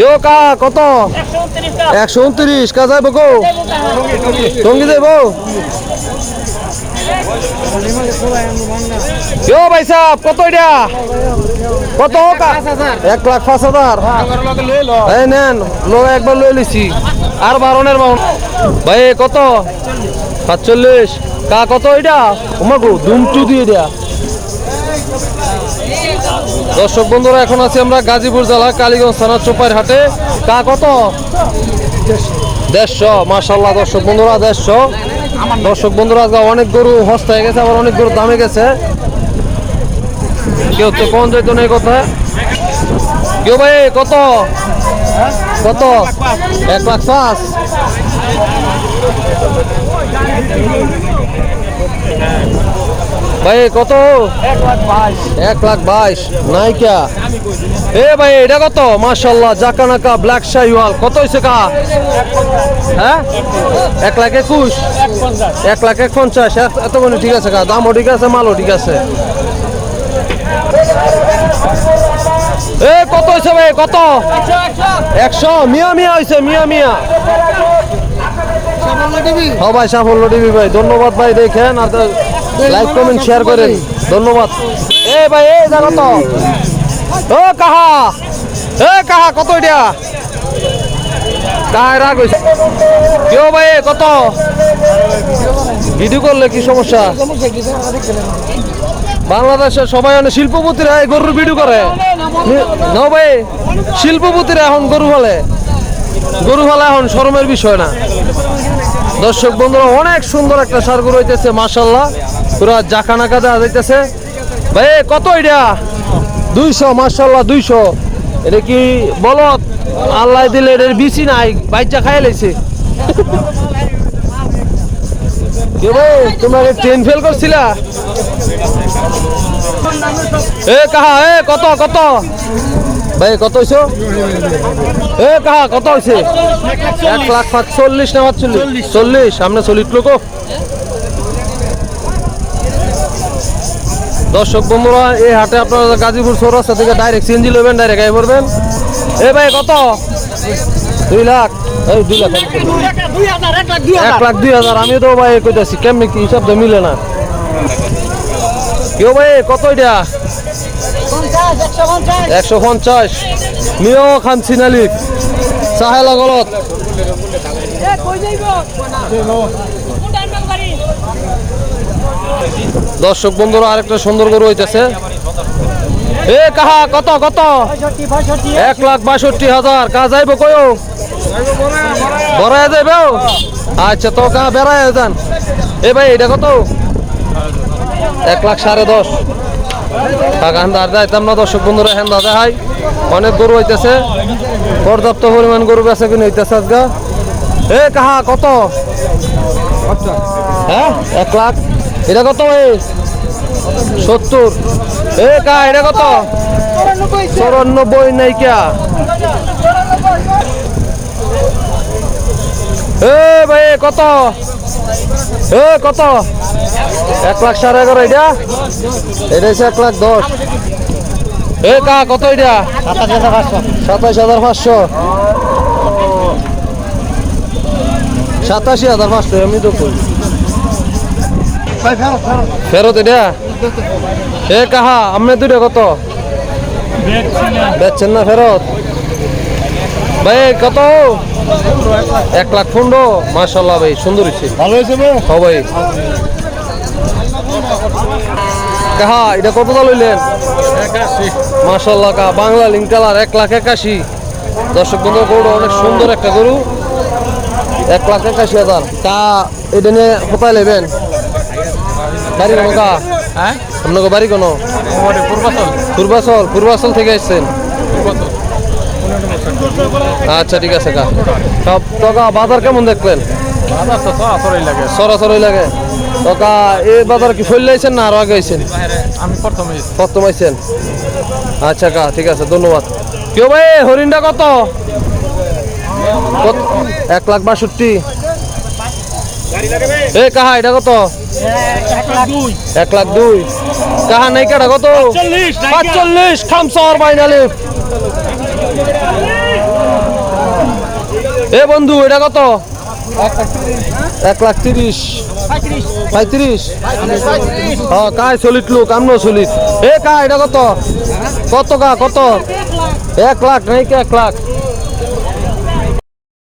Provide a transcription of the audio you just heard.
এ কা, কত? একশো উনত্রিশ, কা যাইব গো? টঙ্গি যাইব? ইয়ো ভাই সাহেব, কত এটা? কত এক লাখ পাঁচ হাজার। এই নেন একবার লই লিছি আর বারনের বাউন। ভাই, কত? সাতচল্লিশ। কা, কত এটা? ওমাগো দুমটু দিয়ে দেয়া। দর্শক বন্ধুরা, এখন আছি আমরা গাজীপুর জেলা, কালীগঞ্জ থানা চোপাইর হাটে কা কত? দেড়শো মার্শাল্লাহ দর্শক বন্ধুরা, দেড়শো। দর্শক বন্ধুরা অনেক গরু হস্ত হয়ে গেছে, আবার অনেক গরু দামে গেছে। কেউ তো কোন যাইতো না কথা। কেউ ভাই, কত? কত? এক লাখ পাঁচ। ভাই কত? এক লাখ বাইশ। নাইকা। এ ভাই এটা কত? মার্শাল্লাহ জাকানাকা ব্ল্যাক শাহিওয়াল। কত হয়েছে কা? হ্যাঁ? এক লাখ একুশ। এক লাখ এক পঞ্চাশ এত- মানে ঠিক আছে কা? দামও ঠিক আছে মালও ঠিক আছে। এ কত হয়েছে ভাই? কত? একশো। মিয়া মিয়া হয়েছে মিয়া মিয়া। ভাই সাফল্য টিভি ভাই। ধন্যবাদ ভাই দেখেন। আর লাইক কমেন্ট শেয়ার করেন ধন্যবাদ। এ ভাই, এ জানো তো। ও কাহা। এ কাহা, কত এটা? কাহা, রাগ হয়েছে কেউ ভাই কত? ভিডিও করলে কি সমস্যা? বাংলাদেশের সবাই অনেক শিল্পপতিরা গরুর ভিডিও করে। নাও ভাই, শিল্পপতিরা এখন গরু ফলে। গরু ফলা এখন শরমের বিষয় না। দর্শক বন্ধুরা, অনেক সুন্দর একটা সার গরু হইতেছে মাসাল্লাহ পুরা জাকানাকা দেওয়া যাইতেছে। ভাই কত এটা? দুইশো মাসাল্লাহ দুইশো। এটা কি বলত আল্লাহ দিলে এটার নাই, বাইচা খাই লাইছে। ফেল করছিলা? এ, কাহা, এ, কত কত? ভাই, কত কাহা, কত এক লাখ চল্লিশ, সামনে চল্লিশ লোক। দর্শক বন্ধুরা, এই হাটে আপনারা গাজীপুর চৌরাস্তা থেকে ডাইরেক্ট সিএনজি নেবেন ডাইরেক্ট আই করবেন এ ভাই, কত? দুই লাখ। এই দুই লাখ এক লাখ দুই হাজার আমি তো ভাই কইতাছি, কেমনি কি হিসাব তো মিলে না। কেউ ভাই, কত এটা? একশো পঞ্চাশ। মিও খান সিনালিক সাহেলা গলত। দর্শক বন্ধুরা, আরেকটা সুন্দর গরু হইতেছে। এ, কাহা, কত কত? এক লাখ বাষট্টি হাজার। কা যাইব কয়ও বড়ায় যাইব আচ্ছা তো কা বেড়ায় যান? এ ভাই, এটা কত? এক লাখ সাড়ে দশ। টাকা হেন্দা যাইতাম না দর্শক বন্ধুরা, হেন্দা দেখাই। অনেক গরু হইতেছে। পর্যাপ্ত পরিমাণ গরু বেচা কিনে হইতেছে আজকে এ, কাহা, কত? হ্যাঁ এক লাখ এটা কত ভাই? সত্তর। এ কা, এটা কত? চৌরানব্বই নাইকা এ ভাই, কত? এ কত? এক লাখ সাড়ে এগারো এটা? এটা হচ্ছে এক লাখ দশ। এ কা, কত এটা? সাতাশ হাজার পাঁচশো। সাতাশি হাজার পাঁচশো আমি তো কই? ফেরত এটা? এ কাহা আপনি দুটো কত? বেচছেন না ফেরত? ভাই কত? এক লাখ পনেরো মার্শাল্লাহ ভাই সুন্দর হচ্ছে ভালো হয়েছে হ ভাই। কাহা এটা কত দা লইলেন মার্শাল্লাহ কা বাংলা লিঙ্ক কালার এক লাখ একাশি। দর্শক বন্ধু গরু অনেক সুন্দর একটা গরু। এক লাখ একাশি হাজার। তা এটা নিয়ে কোথায় নেবেন? বাড়ি কোনো কা হ্যাঁ? আপনাকে বাড়ি কোনো? পূর্বাচল। পূর্বাচল পূর্বাচল থেকে এসছেন? আচ্ছা ঠিক আছে কা সব টাকা বাজার কেমন দেখলেন? সরাসরি লাগে। টাকা এই বাজার কি ফেল লাইছেন না আরও আগে হয়েছেন আমি প্রথমে প্রথম আইছেন? আচ্ছা কা ঠিক আছে ধন্যবাদ। কেউ ভাই হরিণটা কত? এক লাখ বাষট্টি। এ কাহা এটা কত? এক লাখ দুই। কাহা নাই কেটা কত? পাঁচচল্লিশ, খামসর বাইনালি। এ বন্ধু এটা কত? এক লাখ তিরিশ। পঁয়ত্রিশ। হ্যাঁ কায় চলিত লোক আমরাও চলিত এ কা এটা কত? কত কা কত? এক লাখ নাই এক লাখ।